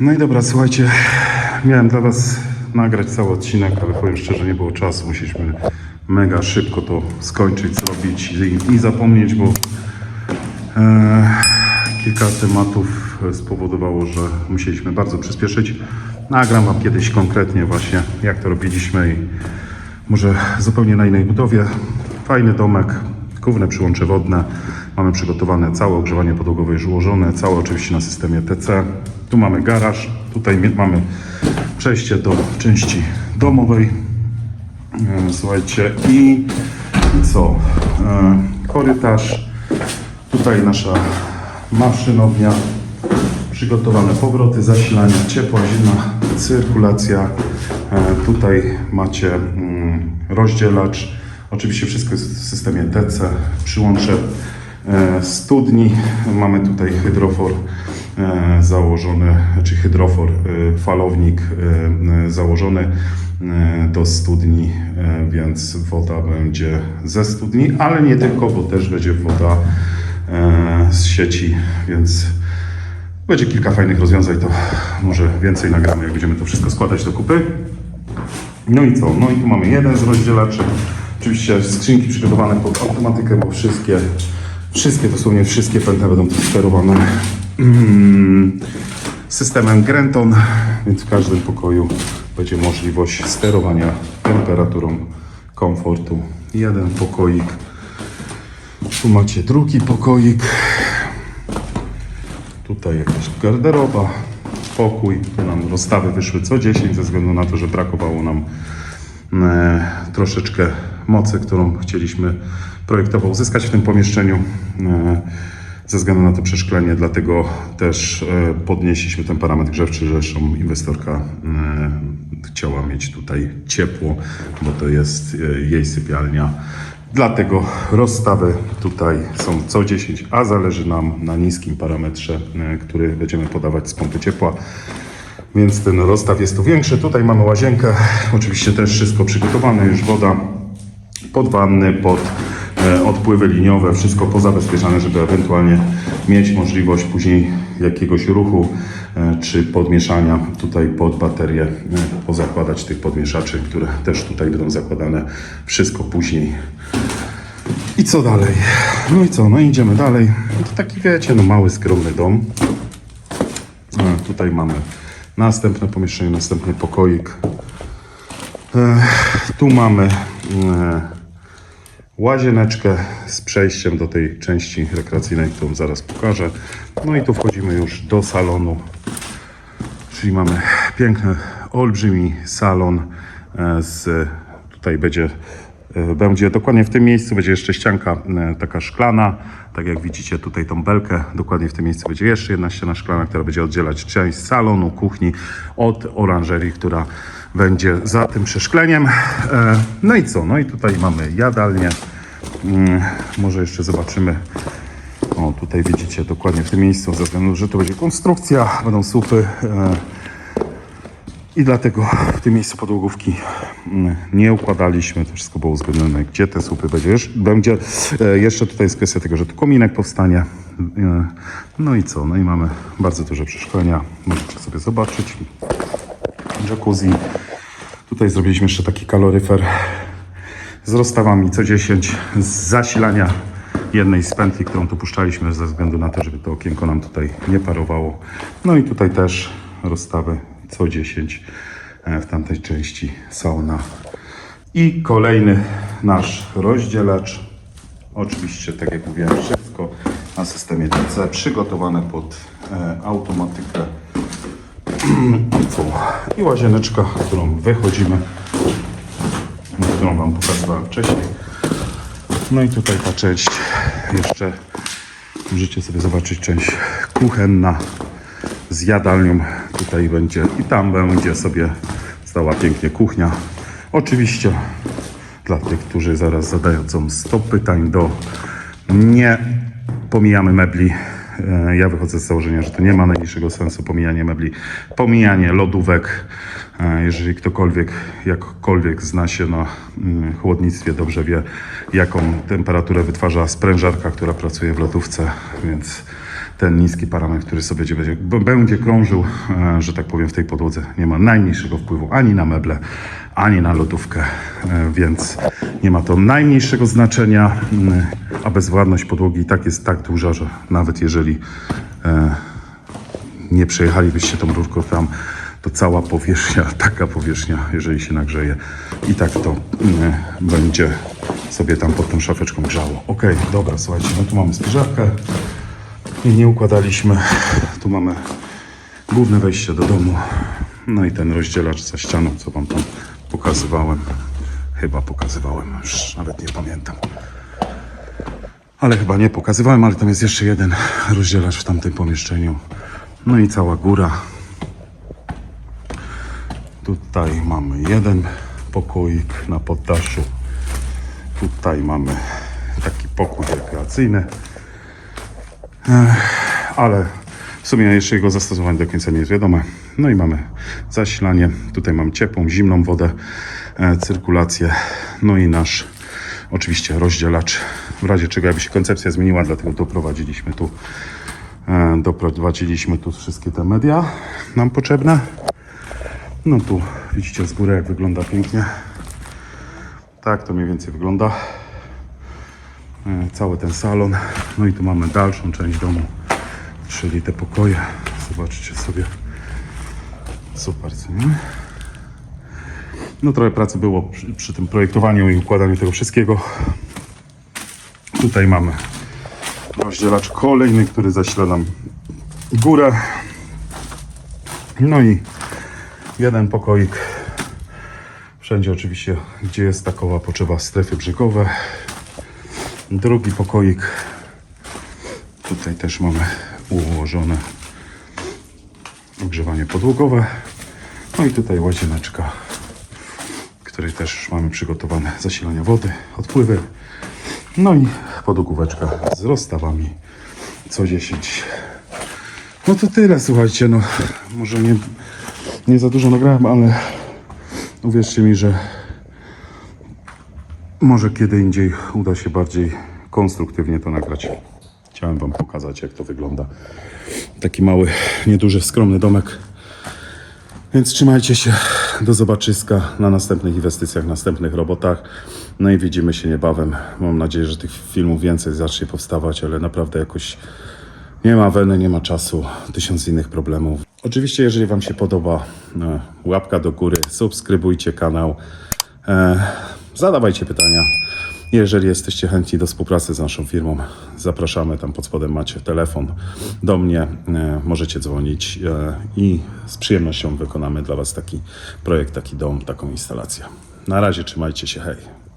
No i dobra, słuchajcie, miałem dla Was nagrać cały odcinek, ale powiem szczerze, nie było czasu. Musieliśmy mega szybko to skończyć, zrobić i, i zapomnieć, bo e, kilka tematów spowodowało, że musieliśmy bardzo przyspieszyć. Nagram Wam kiedyś konkretnie właśnie, jak to robiliśmy i może zupełnie na innej budowie. Fajny domek, główne przyłącze wodne. Mamy przygotowane całe ogrzewanie podłogowe już ułożone, całe oczywiście na systemie TC. Tu mamy garaż, tutaj mamy przejście do części domowej. E, Słuchajcie, i, co? E, korytarz, tutaj nasza maszynownia, przygotowane powroty, zasilania, ciepła, zimna cyrkulacja. E, Tutaj macie mm, rozdzielacz. Oczywiście wszystko jest w systemie TC, przyłącze studni. Mamy tutaj hydrofor e, założony, czy hydrofor, e, falownik e, e, założony e, do studni, e, więc woda będzie ze studni, ale nie tylko, bo też będzie woda e, z sieci, więc będzie kilka fajnych rozwiązań, to może więcej nagramy, jak będziemy to wszystko składać do kupy. No i co? No i tu mamy jeden z rozdzielaczy. Oczywiście skrzynki przygotowane pod automatykę, bo wszystkie, wszystkie, dosłownie wszystkie pętle będą sterowane mm, systemem Grenton, więc w każdym pokoju będzie możliwość sterowania temperaturą komfortu. Jeden pokoik. Tu macie drugi pokoik. Tutaj jakaś garderoba, pokój. Tu nam rozstawy wyszły co 10 ze względu na to, że brakowało nam e, troszeczkę mocy, którą chcieliśmy projektowo uzyskać w tym pomieszczeniu. E, ze względu na to przeszklenie, dlatego też e, podnieśliśmy ten parametr grzewczy, zresztą inwestorka e, chciała mieć tutaj ciepło, bo to jest jej sypialnia. Dlatego rozstawy tutaj są co 10, a zależy nam na niskim parametrze, który będziemy podawać z pompy ciepła. Więc ten rozstaw jest tu większy. Tutaj mamy łazienkę, oczywiście też wszystko przygotowane, już woda pod wanny, pod odpływy liniowe, wszystko pozabezpieczane, żeby ewentualnie mieć możliwość później jakiegoś ruchu e, czy podmieszania tutaj pod baterię, e, pozakładać tych podmieszaczy, które też tutaj będą zakładane. Wszystko później. I co dalej? No i co? No idziemy dalej. No to taki wiecie, no mały, skromny dom. E, Tutaj mamy następne pomieszczenie, następny pokoik. Tu mamy łazieneczkę z przejściem do tej części rekreacyjnej, którą zaraz pokażę. No i tu wchodzimy już do salonu. Czyli mamy piękny, olbrzymi salon e, z tutaj będzie będzie dokładnie w tym miejscu będzie jeszcze ścianka e, taka szklana, tak jak widzicie tutaj tą belkę, dokładnie w tym miejscu będzie jeszcze jedna ściana szklana, która będzie oddzielać część salonu, kuchni od oranżerii, która będzie za tym przeszkleniem. E, No i co? No i tutaj mamy jadalnię. Mm, Może jeszcze zobaczymy o, tutaj widzicie dokładnie w tym miejscu, ze względu, że to będzie konstrukcja, będą słupy e, i dlatego w tym miejscu podłogówki nie układaliśmy, to wszystko było uzgodnione, gdzie te słupy będzie. Będzie jeszcze tutaj jest kwestia tego, że tu kominek powstanie. E, No i co? No i mamy bardzo duże przeszkolenia, możecie sobie zobaczyć. Jacuzzi. Tutaj zrobiliśmy jeszcze taki kaloryfer z rozstawami co 10 z zasilania jednej z pętli, którą tu puszczaliśmy ze względu na to, żeby to okienko nam tutaj nie parowało. No i tutaj też rozstawy co 10 e, w tamtej części sauna. I kolejny nasz rozdzielacz. Oczywiście, tak jak mówiłem, wszystko na systemie TC, przygotowane pod e, automatykę. I łazieneczka, którą wychodzimy którą Wam pokazywałem wcześniej. No i tutaj ta część jeszcze możecie sobie zobaczyć część kuchenna z jadalnią. Tutaj będzie i tam będzie sobie stała pięknie kuchnia. Oczywiście dla tych, którzy zaraz zadającą 100 pytań do nie pomijamy mebli. E, Ja wychodzę z założenia, że to nie ma najmniejszego sensu pomijanie mebli, pomijanie lodówek. E, Jeżeli ktokolwiek jakkolwiek zna się na mm, chłodnictwie, dobrze wie, jaką temperaturę wytwarza sprężarka, która pracuje w lodówce, więc ten niski parametr, który sobie będzie, będzie krążył, e, że tak powiem, w tej podłodze. Nie ma najmniejszego wpływu ani na meble, ani na lodówkę, e, więc nie ma to najmniejszego znaczenia, mm, a bezwładność podłogi i tak jest tak duża, że nawet jeżeli e, nie przejechalibyście tą rurką tam, to cała powierzchnia, taka powierzchnia, jeżeli się nagrzeje. I tak to mm, będzie sobie tam pod tą szafeczką grzało. Ok, dobra, słuchajcie, no tu mamy spiżarkę i nie układaliśmy. Tu mamy główne wejście do domu, no i ten rozdzielacz za ścianą, co wam tam pokazywałem. Chyba pokazywałem, już nawet nie pamiętam. Ale chyba nie pokazywałem, ale tam jest jeszcze jeden rozdzielacz w tamtym pomieszczeniu. No i cała góra. Tutaj mamy jeden pokoik na poddaszu. Tutaj mamy taki pokój rekreacyjny. Ale w sumie jeszcze jego zastosowanie do końca nie jest wiadome. No i mamy zasilanie. Tutaj mam ciepłą, zimną wodę, e, cyrkulację. No i nasz oczywiście rozdzielacz. W razie czego jakby się koncepcja zmieniła, dlatego doprowadziliśmy tu e, doprowadziliśmy tu wszystkie te media nam potrzebne. No tu widzicie z góry jak wygląda pięknie. Tak to mniej więcej wygląda. E, Cały ten salon. No i tu mamy dalszą część domu, czyli te pokoje. Zobaczcie sobie. Super, co nie? No trochę pracy było przy, przy tym projektowaniu i układaniu tego wszystkiego. Tutaj mamy rozdzielacz kolejny, który zasila nam górę. No i jeden pokoik. Wszędzie oczywiście, gdzie jest takowa potrzeba strefy brzegowe. Drugi pokoik. Tutaj też mamy ułożone ogrzewanie podłogowe. No i tutaj łazieneczka, której też mamy przygotowane zasilanie wody, odpływy. No i podogóweczka z rozstawami co 10. No to tyle, słuchajcie, no może nie, nie za dużo nagrałem, ale uwierzcie mi, że może kiedy indziej uda się bardziej konstruktywnie to nagrać. Chciałem Wam pokazać, jak to wygląda. Taki mały, nieduży, skromny domek. Więc trzymajcie się. Do zobaczyska na następnych inwestycjach, następnych robotach. No i widzimy się niebawem. Mam nadzieję, że tych filmów więcej zacznie powstawać, ale naprawdę jakoś nie ma weny, nie ma czasu, tysiąc innych problemów. Oczywiście, jeżeli Wam się podoba, e, łapka do góry, subskrybujcie kanał, e, zadawajcie pytania. Jeżeli jesteście chętni do współpracy z naszą firmą, zapraszamy. Tam pod spodem macie telefon do mnie, e, możecie dzwonić e, i z przyjemnością wykonamy dla Was taki projekt, taki dom, taką instalację. Na razie trzymajcie się, hej.